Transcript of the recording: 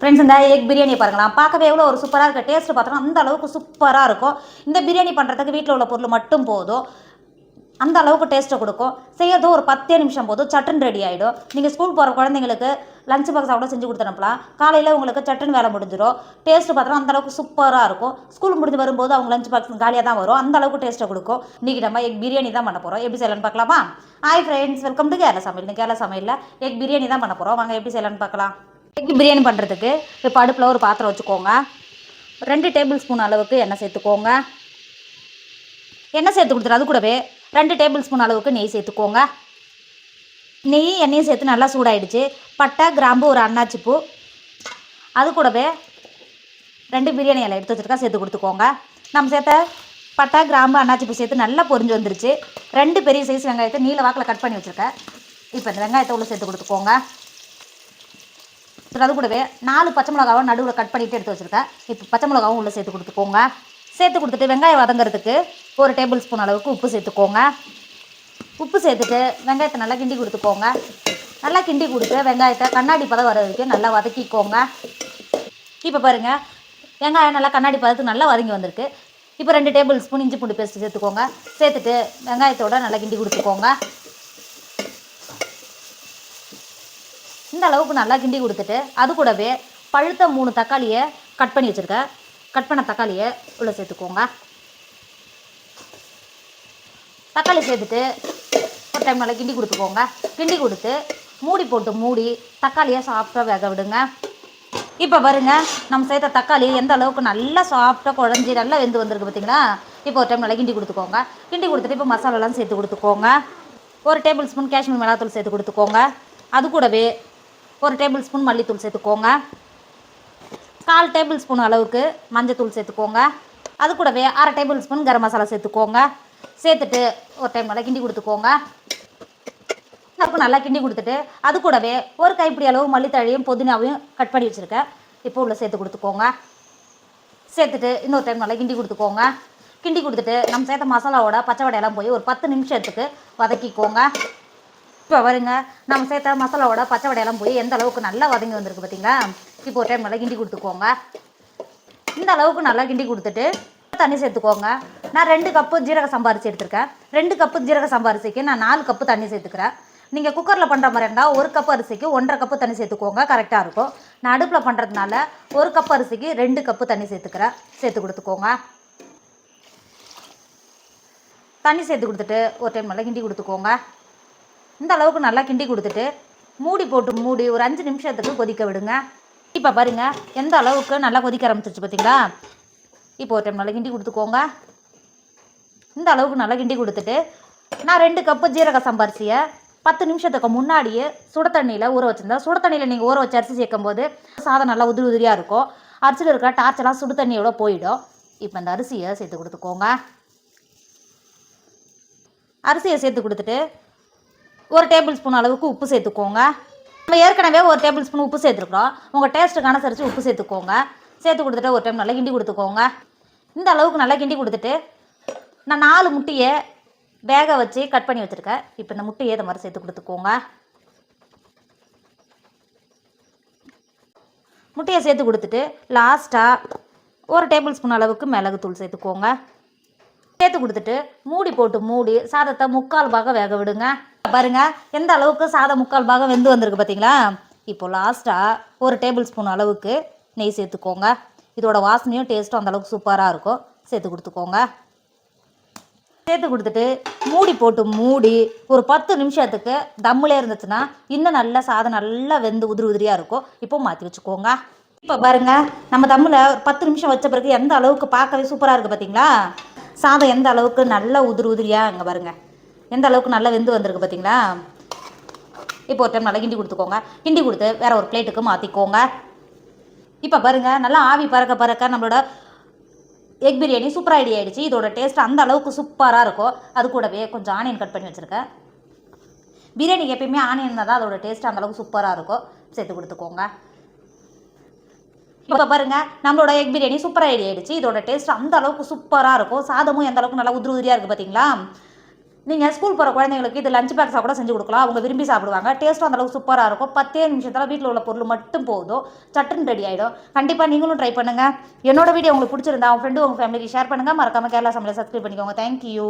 Friends இந்த egg biryani பாருங்களா பார்க்கவே எவ்வளோ ஒரு சூப்பராக இருக்குது டேஸ்ட் பார்த்தோன்னா அந்த அளவுக்கு சூப்பராக இருக்கும். இந்த பிரியாணி பண்ணுறதுக்கு வீட்டில் உள்ள பொருள் மட்டும் போதும். அந்த அளவுக்கு டேஸ்ட்டை கொடுக்கும். செய்யறதும் ஒரு பத்தே நிமிஷம் போதும். சட்டன் ரெடி ஆகிடும் நீங்கள் ஸ்கூல் போகிற குழந்தைங்களுக்கு லஞ்ச் பாக்ஸ் கூட செஞ்சு கொடுத்தனுப்பலாம். காலையில் உங்களுக்கு சட்டன் வேலை முடிஞ்சிடும். டேஸ்ட் பார்த்தோன்னா அந்த அளவுக்கு சூப்பராக இருக்கும். ஸ்கூல் முடிஞ்சு வரும்போது அவங்க லஞ்ச் பாக்ஸ் காலியாக தான் வரும். அந்த அளவுக்கு டேஸ்ட்டை கொடுக்கும். இன்றைக்கி நம்ம எக் பிரியாணி தான் பண்ண போகிறோம் எப்படி செய்யலாம்னு பார்க்கலாமா? Hi friends welcome to Kerala சமையல். கேரள சமையலில் எக் பிரியாணி தான் பண்ண போகிறோம் வாங்க எப்படி செய்யலாம்னு பார்க்கலாம். எக் பிரியாணி பண்ணுறதுக்கு இப்போ அடுப்பில் ஒரு பாத்திரம் வச்சுக்கோங்க. ரெண்டு டேபிள் ஸ்பூன் அளவுக்கு எண்ணெய் சேர்த்துக்கோங்க. எண்ணெய் சேர்த்து கொடுத்துரு அது கூடவே ரெண்டு டேபிள் ஸ்பூன் அளவுக்கு நெய் சேர்த்துக்கோங்க. நெய் எண்ணெயும் சேர்த்து நல்லா சூடாயிடுச்சு. பட்டை கிராம்பு ஒரு அன்னாச்சி பூ. அது கூடவே ரெண்டு பிரியாணி இலை எடுத்து வச்சுருக்கா சேர்த்து கொடுத்துக்கோங்க. நம்ம சேர்த்த பட்டை கிராம்பு அன்னாச்சி பூ சேர்த்து நல்லா பொரிஞ்சு வந்துருச்சு. ரெண்டு பெரிய சைஸ் வெங்காயத்தை நீல வாக்கில் கட் பண்ணி வச்சுருக்கேன். இப்போ இந்த வெங்காயத்தை உள்ளே சேர்த்து கொடுத்துக்கோங்க. அது கூடவே நாலு பச்சை மிளகாவை நடுவில் கட் பண்ணிட்டு எடுத்து வச்சுருக்கேன். இப்போ பச்சை மிளகாவும் உள்ளே சேர்த்து கொடுத்துக்கோங்க. சேர்த்து கொடுத்துட்டு வெங்காயம் வதங்குறதுக்கு ஒரு டேபிள் ஸ்பூன் அளவுக்கு உப்பு சேர்த்துக்கோங்க. உப்பு சேர்த்துட்டு வெங்காயத்தை நல்லா கிண்டி கொடுத்துக்கோங்க. நல்லா கிண்டி கொடுத்து வெங்காயத்தை கண்ணாடி பதம் வர வரைக்கும் நல்லா வதக்கிக்கோங்க. இப்போ பாருங்கள் வெங்காயம் நல்லா கண்ணாடி பதத்துக்கு நல்லா வதங்கி வந்திருக்கு. இப்போ ரெண்டு டேபிள் ஸ்பூன் இஞ்சி பூண்டு பேஸ்ட் சேர்த்துக்கோங்க. சேர்த்துட்டு வெங்காயத்தோடு நல்லா கிண்டி கொடுத்துக்கோங்க. இந்த அளவுக்கு நல்லா கிண்டி கொடுத்துட்டு அது கூடவே பழுத்த மூணு தக்காளியை கட் பண்ணி வச்சுருக்கேன் கட் பண்ண தக்காளியை உள்ளே சேர்த்துக்கோங்க. தக்காளி சேர்த்துட்டு ஒரு டைம் நல்லா கிண்டி கொடுத்துக்கோங்க. கிண்டி கொடுத்து மூடி போட்டு மூடி தக்காளியை சாஃப்டாக வேக விடுங்க. இப்போ பாருங்க நம்ம சேர்த்த தக்காளி எந்த அளவுக்கு நல்லா சாஃப்டாக குழஞ்சி நல்லா வெந்து வந்திருக்கு பார்த்தீங்களா இப்போ ஒரு டைம் நல்லா கிண்டி கொடுத்துக்கோங்க. கிண்டி கொடுத்துட்டு இப்போ மசாலாலாம் சேர்த்து கொடுத்துக்கோங்க. ஒரு டேபிள் ஸ்பூன் காஷ்மீர் மிளகாத்தூள் சேர்த்து கொடுத்துக்கோங்க. அது கூடவே ஒரு டேபிள் ஸ்பூன் மல்லித்தூள் சேர்த்துக்கோங்க. கால் டேபிள் ஸ்பூன் அளவுக்கு மஞ்சத்தூள் சேர்த்துக்கோங்க. அது கூடவே அரை டேபிள் ஸ்பூன் கரம் மசாலா சேர்த்துக்கோங்க. சேர்த்துட்டு ஒரு டைம் நல்லா கிண்டி கொடுத்துக்கோங்க. அதுக்கு நல்லா கிண்டி கொடுத்துட்டு அது கூடவே ஒரு கைப்பிடி அளவு மல்லித்தழையும் புதினாவையும் கட் பண்ணி வச்சுருக்கேன். இப்போ உள்ள சேர்த்து கொடுத்துக்கோங்க. சேர்த்துட்டு இன்னொரு டைம் நல்லா கிண்டி கொடுத்துக்கோங்க. கிண்டி கொடுத்துட்டு நம்ம சேர்த்த மசாலாவோட பச்சை வடையெல்லாம் போய் ஒரு பத்து நிமிஷத்துக்கு வதக்கிக்கோங்க. இப்போ வருங்க நம்ம சேர்த்த மசாலாவோட பச்சை வடையெல்லாம் போய் எந்த அளவுக்கு நல்லா வதங்கி வந்திருக்கு பார்த்தீங்களா இப்போ ஒரு டைம் நல்லா கிண்டி கொடுத்துக்கோங்க. இந்த அளவுக்கு நல்லா கிண்டி கொடுத்துட்டு தண்ணி சேர்த்துக்கோங்க. நான் ரெண்டு கப்பு ஜீரக சம்பாரிச்சு எடுத்திருக்கேன். ரெண்டு கப்பு ஜீரக சம்பாரிசிக்கு நான் நாலு கப்பு தண்ணி சேர்த்துக்கிறேன். நீங்கள் குக்கரில் பண்ணுற மாதிரி இருந்தால் ஒரு கப் அரிசிக்கு ஒன்றரை கப்பு தண்ணி சேர்த்துக்கோங்க. கரெக்டாக இருக்கும். நான் அடுப்பில் பண்ணுறதுனால ஒரு கப் அரிசிக்கு ரெண்டு கப்பு தண்ணி சேர்த்துக்கிறேன். சேர்த்து கொடுத்துக்கோங்க. தண்ணி சேர்த்து கொடுத்துட்டு ஒரு டைம் நல்லா கிண்டி கொடுத்துக்கோங்க. இந்த அளவுக்கு நல்லா கிண்டி கொடுத்துட்டு மூடி போட்டு மூடி ஒரு அஞ்சு நிமிஷத்துக்கு கொதிக்க விடுங்க. இப்போ பாருங்கள் எந்த அளவுக்கு நல்லா கொதிக்க ஆரம்பிச்சிருச்சு பார்த்தீங்களா இப்போ ஒரு டைம் நல்லா கிண்டி கொடுத்துக்கோங்க. இந்த அளவுக்கு நல்லா கிண்டி கொடுத்துட்டு நான் ரெண்டு கப்பு ஜீரக சம்பாரிசியை பத்து நிமிஷத்துக்கு முன்னாடியே சுட தண்ணியில் ஊற வச்சுருந்தேன். சுட தண்ணியில் நீங்கள் ஊற வச்சு அரிசி சேர்க்கும் போது சாதம் நல்லா உதிரி உதிரியாக இருக்கும். அரிசியில் இருக்கிற டார்ச்செல்லாம் சுடு தண்ணியோட போயிடும். இப்போ இந்த அரிசியை சேர்த்து கொடுத்துக்கோங்க. அரிசியை சேர்த்து கொடுத்துட்டு ஒரு டேபிள் ஸ்பூன் அளவுக்கு உப்பு சேர்த்துக்கோங்க. நம்ம ஏற்கனவே ஒரு டேபிள் ஸ்பூன் உப்பு சேர்த்துருக்குறோம். உங்கள் டேஸ்ட்டுக்கு அனுசரித்து உப்பு சேர்த்துக்கோங்க. சேர்த்து கொடுத்துட்டு ஒரு டைம் நல்லா கிண்டி கொடுத்துக்கோங்க. இந்த அளவுக்கு நல்லா கிண்டி கொடுத்துட்டு நான் நாலு முட்டையை வேக வச்சு கட் பண்ணி வச்சுருக்கேன். இப்போ இந்த முட்டையை இதை மாதிரி சேர்த்து கொடுத்துக்கோங்க. முட்டையை சேர்த்து கொடுத்துட்டு லாஸ்ட்டாக ஒரு டேபிள் ஸ்பூன் அளவுக்கு மிளகுத்தூள் சேர்த்துக்கோங்க. சேர்த்து கொடுத்துட்டு மூடி போட்டு மூடி சாதத்தை முக்கால் பாகம் வேக விடுங்க. பாருங்க எந்த அளவுக்கு சாதம் முக்கால் பாகம் வெந்து வந்திருக்கு பார்த்தீங்களா இப்போ லாஸ்ட்டாக ஒரு டேபிள் ஸ்பூன் அளவுக்கு நெய் சேர்த்துக்கோங்க. இதோட வாசனையும் டேஸ்ட்டும் அந்தளவுக்கு சூப்பராக இருக்கும். சேர்த்து கொடுத்துக்கோங்க. சேர்த்து கொடுத்துட்டு மூடி போட்டு மூடி ஒரு பத்து நிமிஷத்துக்கு தம்முலே இருந்துச்சுன்னா இன்னும் நல்லா சாதம் நல்லா வெந்து உதிரி உதிரியாக இருக்கும். இப்போ மாற்றி வச்சுக்கோங்க. இப்போ பாருங்க நம்ம தம்மில் ஒரு பத்து நிமிஷம் வச்ச பிறகு எந்த அளவுக்கு பார்க்கவே சூப்பராக இருக்குது பார்த்தீங்களா சாதம் எந்த அளவுக்கு நல்லா உதிரி உதிரியாக இங்கே பாருங்கள் எந்த அளவுக்கு நல்லா வெந்து வந்திருக்கு பார்த்தீங்களா இப்போ ஒரு டைம் நல்லா கிண்டி கொடுத்துக்கோங்க. கிண்டி கொடுத்து வேற ஒரு பிளேட்டுக்கு மாற்றிக்கோங்க இப்போ பாருங்க நல்லா ஆவி பறக்க பறக்க நம்மளோட எக் பிரியாணி சூப்பர் ஐடி ஆயிடுச்சு. இதோட டேஸ்ட் அந்த அளவுக்கு சூப்பராக இருக்கும். அது கூடவே கொஞ்சம் ஆனியன் கட் பண்ணி வச்சுருக்கேன். பிரியாணிக்கு எப்பயுமே ஆனியன் இருந்தால் தான் அதோட டேஸ்ட் அந்த அளவுக்கு சூப்பராக இருக்கும். சேர்த்து கொடுத்துக்கோங்க. இப்போ பாருங்க நம்மளோட எக் பிரியாணி சூப்பர் ஐடி ஆயிடுச்சு. இதோட டேஸ்ட் அந்த அளவுக்கு சூப்பராக இருக்கும். சாதமும் எந்த அளவுக்கு நல்லா உதிரி உதிரியாக இருக்குது பார்த்தீங்களா நீங்கள் ஸ்கூல் போகிற குழந்தைங்களுக்கு இது லஞ்ச் பாக்ஸாக கூட செஞ்சு கொடுக்கலாம். அவங்க விரும்பி சாப்பிடுவாங்க. டேஸ்ட்டும் அந்தளவுக்கு சூப்பராக இருக்கும். பத்தே நிமிஷத்தில் வீட்டில் உள்ள பொருள் மட்டும் போதும். சட்டுன்னு ரெடி ஆகிடும் கண்டிப்பாக நீங்களும் ட்ரை பண்ணுங்கள் என்னோட வீடியோ உங்களுக்கு பிடிச்சிருந்தா உங்கள் ஃப்ரெண்டு உங்கள் ஃபேமிலிக்கு ஷேர் பண்ணுங்கள் மறக்காமல் கேரளா சமையல் சப்ஸ்கிரைப் பண்ணிக்கோங்க. தேங்க்யூ